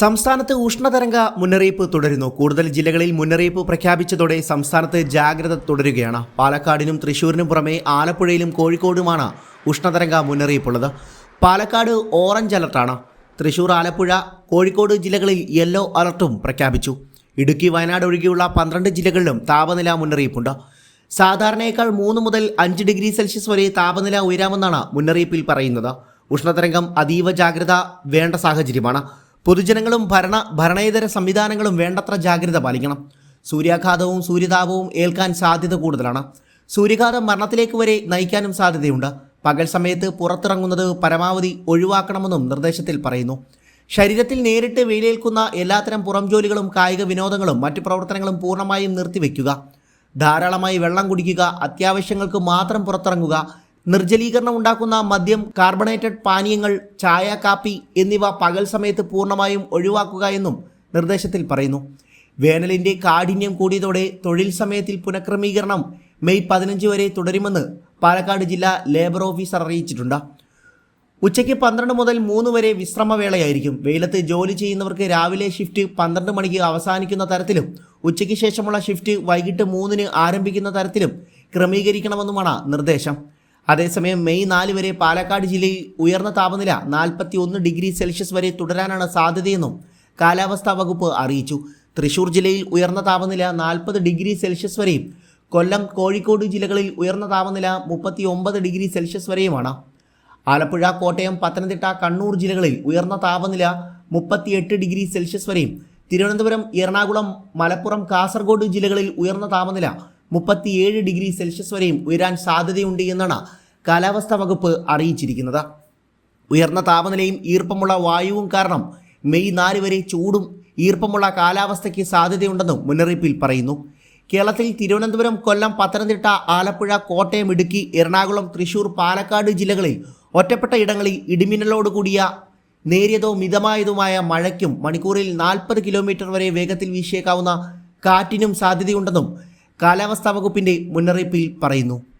സംസ്ഥാനത്ത് ഉഷ്ണതരംഗ മുന്നറിയിപ്പ് തുടരുന്നു. കൂടുതൽ ജില്ലകളിൽ മുന്നറിയിപ്പ് പ്രഖ്യാപിച്ചതോടെ സംസ്ഥാനത്ത് ജാഗ്രത തുടരുകയാണ്. പാലക്കാടിനും തൃശൂരിനും പുറമെ ആലപ്പുഴയിലും കോഴിക്കോടുമാണ് ഉഷ്ണതരംഗ മുന്നറിയിപ്പുള്ളത്. പാലക്കാട് ഓറഞ്ച് അലർട്ടാണ്. തൃശൂർ ആലപ്പുഴ കോഴിക്കോട് ജില്ലകളിൽ യെല്ലോ അലർട്ടും പ്രഖ്യാപിച്ചു. ഇടുക്കി വയനാട് ഒഴികെയുള്ള പന്ത്രണ്ട് ജില്ലകളിലും താപനില മുന്നറിയിപ്പുണ്ട്. സാധാരണയേക്കാൾ മൂന്ന് മുതൽ അഞ്ച് ഡിഗ്രി സെൽഷ്യസ് വരെ താപനില ഉയരാമെന്നാണ് മുന്നറിയിപ്പിൽ പറയുന്നത്. ഉഷ്ണതരംഗം അതീവ ജാഗ്രത വേണ്ട സാഹചര്യമാണ്. പൊതുജനങ്ങളും ഭരണ ഭരണേതര സംവിധാനങ്ങളും വേണ്ടത്ര ജാഗ്രത പാലിക്കണം. സൂര്യാഘാതവും സൂര്യതാപവും ഏൽക്കാൻ സാധ്യത കൂടുതലാണ്. സൂര്യഘാതം മരണത്തിലേക്ക് വരെ നയിക്കാനും സാധ്യതയുണ്ട്. പകൽ സമയത്ത് പുറത്തിറങ്ങുന്നത് പരമാവധി ഒഴിവാക്കണമെന്നും നിർദ്ദേശത്തിൽ പറയുന്നു. ശരീരത്തിൽ നേരിട്ട് വെയിലേൽക്കുന്ന എല്ലാത്തരം പുറം ജോലികളും കായിക വിനോദങ്ങളും മറ്റു പ്രവർത്തനങ്ങളും പൂർണമായും നിർത്തിവെക്കുക. ധാരാളമായി വെള്ളം കുടിക്കുക അത്യാവശ്യങ്ങൾക്ക് മാത്രം പുറത്തിറങ്ങുക നിർജലീകരണം ഉണ്ടാക്കുന്ന മദ്യം കാർബണേറ്റഡ് പാനീയങ്ങൾ ചായ കാപ്പി എന്നിവ പകൽ സമയത്ത് പൂർണമായും ഒഴിവാക്കുക എന്നും നിർദ്ദേശത്തിൽ പറയുന്നു. വേനലിന്റെ കാഠിന്യം കൂടിയതോടെ തൊഴിൽ സമയത്തിൽ പുനഃക്രമീകരണം മെയ് പതിനഞ്ച് വരെ തുടരുമെന്ന് പാലക്കാട് ജില്ലാ ലേബർ ഓഫീസർ അറിയിച്ചിട്ടുണ്ട്. ഉച്ചയ്ക്ക് പന്ത്രണ്ട് മുതൽ മൂന്ന് വരെ വിശ്രമവേളയായിരിക്കും. വെയിലത്ത് ജോലി ചെയ്യുന്നവർക്ക് രാവിലെ ഷിഫ്റ്റ് പന്ത്രണ്ട് മണിക്ക് അവസാനിക്കുന്ന തരത്തിലും ഉച്ചയ്ക്ക് ശേഷമുള്ള ഷിഫ്റ്റ് വൈകിട്ട് മൂന്നിന് ആരംഭിക്കുന്ന തരത്തിലും ക്രമീകരിക്കണമെന്നുമാണ് നിർദ്ദേശം. അതേസമയം മെയ് നാല് വരെ പാലക്കാട് ജില്ലയിൽ ഉയർന്ന താപനില നാൽപ്പത്തി ഒന്ന് ഡിഗ്രി സെൽഷ്യസ് വരെ തുടരാനാണ് സാധ്യതയെന്നും കാലാവസ്ഥാ വകുപ്പ് അറിയിച്ചു. തൃശൂർ ജില്ലയിൽ ഉയർന്ന താപനില നാൽപ്പത് ഡിഗ്രി സെൽഷ്യസ് വരെയും കൊല്ലം കോഴിക്കോട് ജില്ലകളിൽ ഉയർന്ന താപനില മുപ്പത്തി ഒമ്പത് ഡിഗ്രി സെൽഷ്യസ് വരെയുമാണ്. ആലപ്പുഴ കോട്ടയം പത്തനംതിട്ട കണ്ണൂർ ജില്ലകളിൽ ഉയർന്ന താപനില മുപ്പത്തിയെട്ട് ഡിഗ്രി സെൽഷ്യസ് വരെയും. തിരുവനന്തപുരം എറണാകുളം മലപ്പുറം കാസർഗോഡ് ജില്ലകളിൽ ഉയർന്ന താപനില മുപ്പത്തിയേഴ് ഡിഗ്രി സെൽഷ്യസ് വരെയും ഉയരാൻ സാധ്യതയുണ്ട് എന്നാണ് കാലാവസ്ഥാ വകുപ്പ് അറിയിച്ചിരിക്കുന്നത്. ഉയർന്ന താപനിലയും ഈർപ്പമുള്ള വായുവും കാരണം മെയ് നാല് വരെ ചൂടും ഈർപ്പമുള്ള കാലാവസ്ഥയ്ക്ക് സാധ്യതയുണ്ടെന്നും മുന്നറിയിപ്പിൽ പറയുന്നു. കേരളത്തിൽ തിരുവനന്തപുരം കൊല്ലം പത്തനംതിട്ട ആലപ്പുഴ കോട്ടയം ഇടുക്കി എറണാകുളം തൃശൂർ പാലക്കാട് ജില്ലകളിൽ ഒറ്റപ്പെട്ട ഇടങ്ങളിൽ ഇടിമിന്നലോട് കൂടിയ നേരിയതോ മിതമായതുമായ മഴയ്ക്കും മണിക്കൂറിൽ നാൽപ്പത് കിലോമീറ്റർ വരെ വേഗത്തിൽ വീശിയേക്കാവുന്ന കാറ്റിനും സാധ്യതയുണ്ടെന്നും കാലാവസ്ഥാ വകുപ്പിന്റെ മുന്നറിയിപ്പിൽ പറയുന്നു.